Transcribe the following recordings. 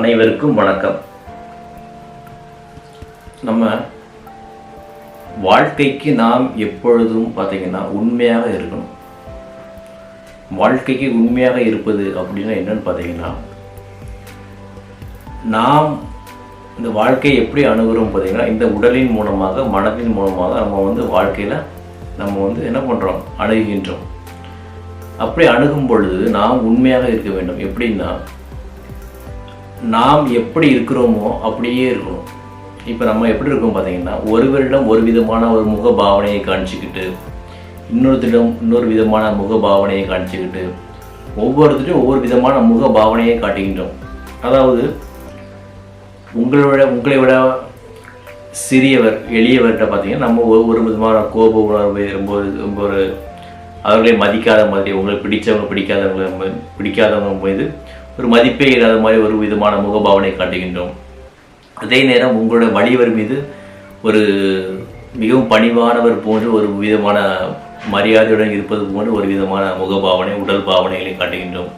அனைவருக்கும் வணக்கம். நம்ம வாழ்க்கைக்கு நாம் எப்பொழுதும் பார்த்தீங்கன்னா உண்மையாக இருக்கணும். வாழ்க்கைக்கு உண்மையாக இருப்பது அப்படின்னா என்னன்னு பார்த்தீங்கன்னா நாம் இந்த வாழ்க்கையை எப்படி அணுகுறோம் பார்த்தீங்கன்னா இந்த உடலின் மூலமாக மனதின் மூலமாக நம்ம வந்து வாழ்க்கையில் நம்ம வந்து என்ன பண்ணுறோம் அணுகுகின்றோம். அப்படி அணுகும் பொழுது நாம் உண்மையாக இருக்க வேண்டும். எப்படின்னா நாம் எப்படி இருக்கிறோமோ அப்படியே இருக்கணும் இப்போ நம்ம எப்படி இருக்கோம் பார்த்தீங்கன்னா ஒருவரிடம் ஒரு விதமான ஒரு முக பாவனையை காமிச்சிக்கிட்டு இன்னொருத்தரிடம் இன்னொரு விதமான முக பாவனையை காமிச்சிக்கிட்டு ஒவ்வொருத்தரும் ஒவ்வொரு விதமான முக பாவனையை காட்டுகின்றோம். அதாவது உங்களை விட உங்களை விட சிறியவர் எளியவர்கிட்ட பார்த்தீங்கன்னா நம்ம ஒரு விதமான கோப உணர்வு ரொம்ப ரொம்ப ஒரு அவர்களை மதிக்காத மாதிரி உங்களை பிடிச்சவங்க பிடிக்காதவங்க பிடிக்காதவங்க மீது ஒரு மதிப்பே இல்லாத மாதிரி ஒரு விதமான முகபாவனை காட்டுகின்றோம். அதே நேரம் உங்களோட வலியவர் மீது ஒரு மிகவும் பணிவானவர் போன்று ஒரு விதமான மரியாதையுடன் இருப்பது போன்று ஒரு விதமான முகபாவனை உடல் பாவனைகளை காட்டுகின்றோம்.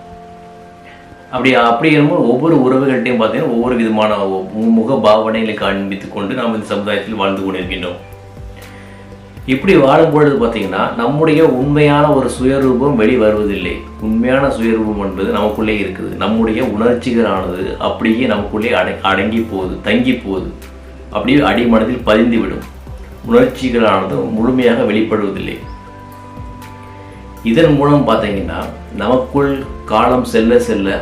அப்படி அப்படி இருக்கும்போது ஒவ்வொரு உறவுகள்கிட்டையும் பார்த்தீங்கன்னா ஒவ்வொரு விதமான முக பாவனைகளை காண்பித்துக் கொண்டு நாம் இந்த சமுதாயத்தில் வாழ்ந்து கொண்டிருக்கின்றோம். இப்படி வாழும்பொழுது பார்த்தீங்கன்னா நம்முடைய உண்மையான ஒரு சுயரூபம் வெளி வருவதில்லை உண்மையான சுயரூபம் என்பது நமக்குள்ளே இருக்குது. நம்முடைய உணர்ச்சிகளானது அப்படியே நமக்குள்ளே அடை அடங்கி போகுது தங்கி போகுது அப்படியே அடிமனதில் பதிந்து விடும் உணர்ச்சிகளானது முழுமையாக வெளிப்படுவதில்லை. இதன் மூலம் பார்த்தீங்கன்னா நமக்குள் காலம் செல்ல செல்ல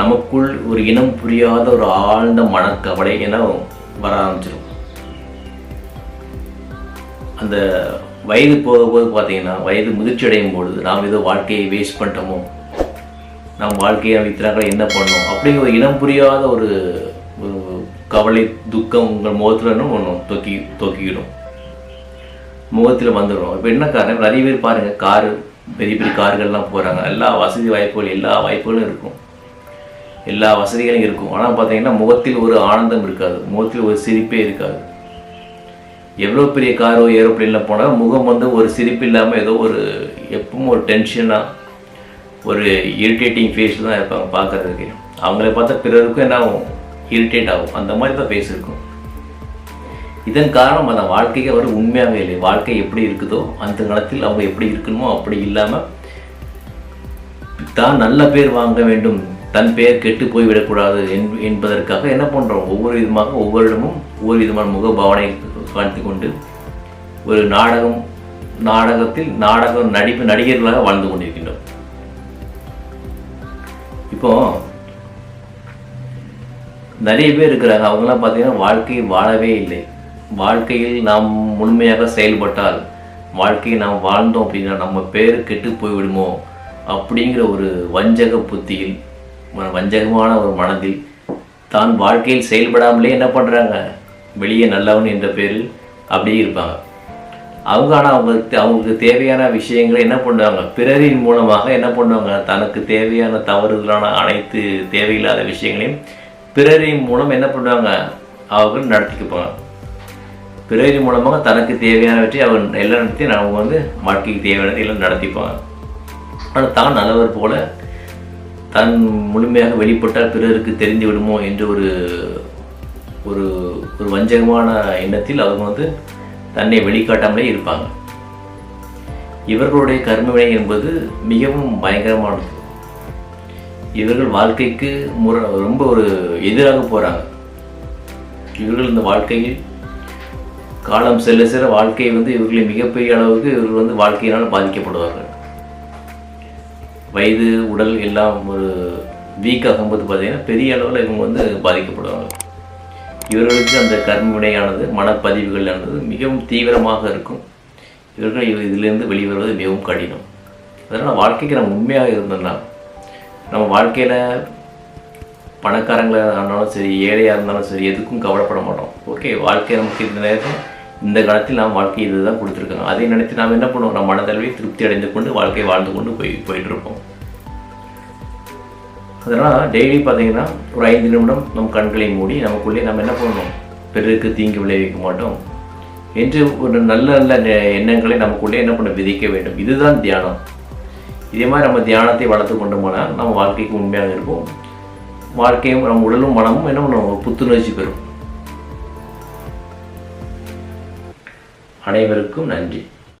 நமக்குள் ஒரு இனம் புரியாத ஒரு ஆழ்ந்த மனக்கவலை என வர ஆரம்பிச்சிடும் அந்த வயது போக போக பார்த்தீங்கன்னா வயது முதிர்ச்சி அடையும் பொழுது நாம் ஏதோ வாழ்க்கையை வேஸ்ட் பண்ணிட்டோமோ? நம் வாழ்க்கையை நம்ம என்ன பண்ணோம்? அப்படிங்கிற ஒரு இனம் புரியாத ஒரு ஒரு கவலை துக்கம் உங்கள் முகத்தில் ஒன்று தொக்கி தொக்கிடும் முகத்தில் வந்துடும் இப்போ என்ன காரணம்? நிறைய பேர் பாருங்கள் காரு பெரிய பெரிய கார்கள்லாம் போகிறாங்க எல்லா வசதி வாய்ப்புகள் எல்லா வாய்ப்புகளும் இருக்கும். எல்லா வசதிகளும் இருக்கும். ஆனால் பார்த்தீங்கன்னா முகத்தில் ஒரு ஆனந்தம் இருக்காது. முகத்தில் ஒரு சிரிப்பே இருக்காது. எவ்வளோ பெரிய காரோ ஏரோப்ளேனில் போனால் முகம் வந்து ஒரு சிரிப்பு இல்லாமல் ஏதோ ஒரு எப்பவும் ஒரு டென்ஷனாக ஒரு இரிட்டேட்டிங் ஃபேஸ் தான் இருப்பாங்க பார்க்கறதுக்கு. அவங்கள பார்த்தா பிறருக்கும் என்ன ஆகும்? இரிட்டேட் ஆகும். அந்த மாதிரி தான் ஃபேஸ் இருக்கும். இதன் காரணம் அந்த வாழ்க்கைக்கு அவர் உண்மையாக இல்லை. வாழ்க்கை எப்படி இருக்குதோ அந்த காலத்தில் அவங்க எப்படி இருக்கணுமோ அப்படி இல்லாமல் தான் நல்ல பேர் வாங்க வேண்டும். தன் பெயர் கெட்டு போய் விடக்கூடாது என்பதற்காக என்ன பண்ணுறோம் ஒவ்வொரு விதமாக ஒவ்வொரு இடமும் ஒவ்வொரு விதமான முக பாவனை காண்பித்து கொண்டு ஒரு நாடகம் நாடகத்தில் நாடகம் நடிப்பு நடிகர்களாக வாழ்ந்து கொண்டிருக்கின்றோம் இப்போ நிறைய பேர் இருக்கிறாங்க. அவங்கெல்லாம் பார்த்தீங்கன்னா வாழ்க்கையை வாழவே இல்லை. வாழ்க்கையில் நாம் முழுமையாக செயல்பட்டால் வாழ்க்கையை நாம் வாழ்ந்தோம் அப்படின்னா நம்ம பேர் கெட்டு போய்விடுமோ அப்படிங்கிற ஒரு வஞ்சக புத்தியில் வஞ்சகமான ஒரு மனதில் தான் வாழ்க்கையில் செயல்படாமலே என்ன பண்ணுறாங்க வெளியே நல்லவன் என்ற பேரில் அப்படியே இருப்பாங்க. அவங்க ஆனால் அவங்களுக்கு அவங்களுக்கு தேவையான விஷயங்களை என்ன பண்ணுவாங்க? பிறரின் மூலமாக என்ன பண்ணுவாங்க? தனக்கு தேவையான தவறுதலான அனைத்து தேவையில்லாத விஷயங்களையும் பிறரின் மூலம் என்ன பண்ணுவாங்க? அவர்கள் நடத்திக்குப்பாங்க பிறரின் மூலமாக தனக்கு தேவையானவற்றை அவர் எல்லாம் நடத்தி அவங்க வந்து வாழ்க்கைக்கு தேவையானதை எல்லாம் நடத்திப்பாங்க ஆனால் தான் நல்லவர் போல தன் முழுமையாக வெளிப்பட்டால் பிறருக்கு தெரிந்து விடுமோ என்ற ஒரு ஒரு வஞ்சகமான எண்ணத்தில் அவங்க வந்து தன்னை வெளிக்காட்டாமலே இருப்பாங்க. இவர்களுடைய கர்மவினை என்பது மிகவும் பயங்கரமானது. இவர்கள் வாழ்க்கைக்கு முற ரொம்ப ஒரு எதிராக போகிறாங்க இவர்கள் இந்த வாழ்க்கையில் காலம் செல்ல செல்ல வாழ்க்கை வந்து இவர்களை மிகப்பெரிய அளவுக்கு இவர்கள் வந்து வாழ்க்கையினால் பாதிக்கப்படுவார்கள். வயது உடல் எல்லாம் ஒரு வீக் ஆகும்போது பார்த்தீங்கன்னா பெரிய அளவில் இவங்க வந்து பாதிக்கப்படுவாங்க. இவர்களுக்கு அந்த கர்ம மனப்பதிவுகளானது மிகவும் தீவிரமாக இருக்கும். இவர்கள் இதிலிருந்து வெளிவருவது மிகவும் கடினம். அதனால் வாழ்க்கைக்கு நம்ம உண்மையாக இருந்தோம்னா நம்ம வாழ்க்கையில் பணக்காரங்களாக இருந்தாலும் சரி ஏழையாக இருந்தாலும் சரி எதுக்கும் கவலைப்பட மாட்டோம். ஓகே வாழ்க்கை நமக்கு இந்த நேரத்தில் இந்த காலத்தில் நாம் வாழ்க்கை இதுதான் கொடுத்துருக்காங்க அதை நினைத்து நாம் என்ன பண்ணுவோம்? நம்ம மனதளவில் திருப்தி அடைந்து கொண்டு வாழ்க்கையை வாழ்ந்து கொண்டு போய் போயிட்டு இருப்போம். அதனால் டெய்லி பார்த்தீங்கன்னா ஒரு ஐந்து நிமிடம் நம் கண்களை மூடி நமக்குள்ளே நம்ம என்ன பண்ணணும்? பிறருக்கு தீங்கு விளைவிக்க மாட்டோம். என்று ஒரு நல்ல நல்ல நெ- எண்ணங்களை நமக்குள்ளே என்ன பண்ண விதிக்க வேண்டும். இதுதான் தியானம். இதே மாதிரி நம்ம தியானத்தை வளர்த்து கொண்டு போனால் நம்ம வாழ்க்கைக்கு உண்மையாக இருப்போம் வாழ்க்கையும் நம்ம உடலும் மனமும் என்ன பண்ணுவோம் புத்துணர்ச்சி பெறும். அனைவருக்கும் நன்றி.